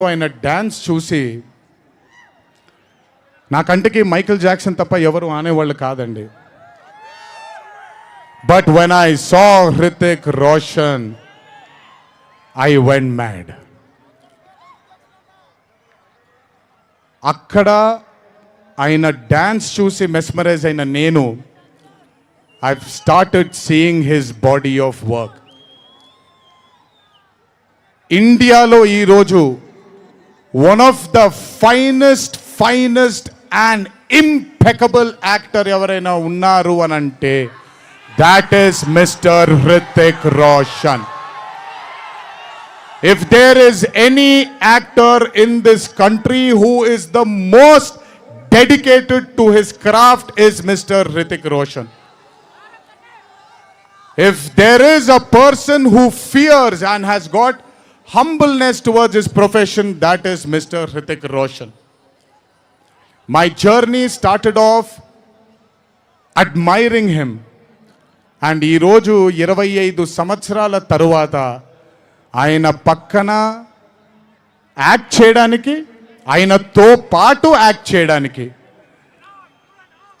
ఆయన డ్యాన్స్ చూసి నా కంటికి మైకిల్ జాక్సన్ తప్ప ఎవరు ఆనేవాళ్ళు కాదండి. But when I saw Hrithik Roshan I when mad అక్కడ ఆయన డ్యాన్స్ చూసి మెస్మరైజ్ అయిన నేను I started seeing his body of work ఇండియాలో ఈరోజు One of the finest finest and impeccable actor ఎవరైనా ఉన్నారు అని అంటే that is mister Hrithik Roshan If there is any actor in this country who is the most dedicated to his craft is Mr. Hrithik Roshan. If there is a person who fears and has got humbleness towards his profession, that is Mr. Hrithik Roshan. My journey started off admiring him. And ఈరోజు ఇరవై ఐదు సంవత్సరాల తరువాత ఆయన పక్కన act చేయడానికి ఆయనతో పాటు యాక్ట్ చేయడానికి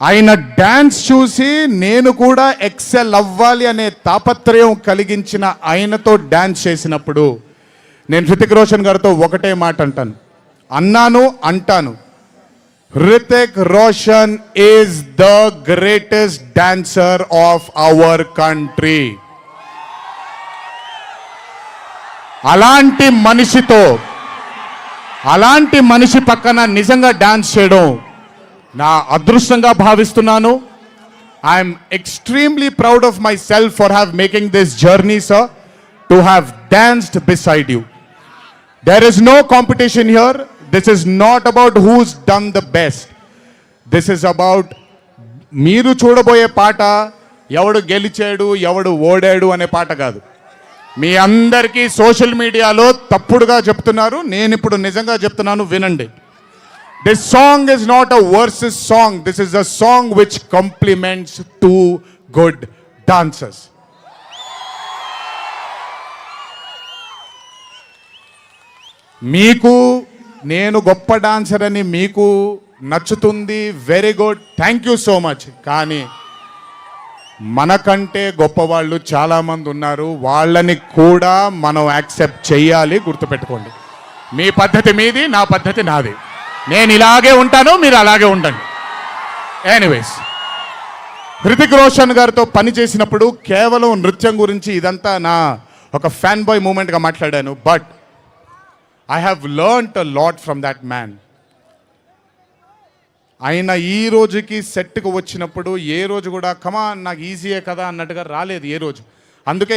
ఆయన డ్యాన్స్ చూసి నేను కూడా ఎక్సెల్ అవ్వాలి అనే తాపత్రయం కలిగించిన ఆయనతో డ్యాన్స్ చేసినప్పుడు నేను హృతిక్ రోషన్ గారితో ఒకటే మాట అంటాను. అన్నాను అంటాను. Hrithik Roshan is the greatest dancer of our country అలాంటి మనిషితో అలాంటి మనిషి పక్కన నిజంగా డాన్స్ చేయడం నా అదృష్టంగా భావిస్తున్నాను. I'm extremely proud of myself for have making this journey sir to have danced beside you there is no competition here this is not about who's done the best this is about మీరు చూడబోయే పాట ఎవడు గెలిచాడు ఎవడు ఓడాడు అనే పాట కాదు. మీ అందరికీ సోషల్ మీడియాలో తప్పుడుగా చెప్తున్నారు. నేను ఇప్పుడు నిజంగా చెప్తున్నాను వినండి. This song is not a versus song this is a song which compliments two good dancers మీకు నేను గొప్ప డాన్సర్ అని మీకు నచ్చుతుంది very good thank you so much కానీ మనకంటే గొప్పవాళ్ళు చాలామంది ఉన్నారు. వాళ్ళని కూడా మనం యాక్సెప్ట్ చేయాలి గుర్తుపెట్టుకోండి. మీ పద్ధతి మీది నా పద్ధతి నాది. నేను ఇలాగే ఉంటాను మీరు అలాగే ఉండండి. ఎనీవేస్ హృతిక్ రోషన్ గారితో పని చేసినప్పుడు కేవలం నృత్యం గురించి ఇదంతా నా ఒక ఫ్యాన్ బాయ్ మూమెంట్గా మాట్లాడాను. But I have learnt a lot from that man ఆయన ఈ రోజుకి సెట్కు వచ్చినప్పుడు ఏ రోజు కూడా కమా నాకు ఈజీయే కదా అన్నట్టుగా రాలేదు ఏ రోజు. అందుకే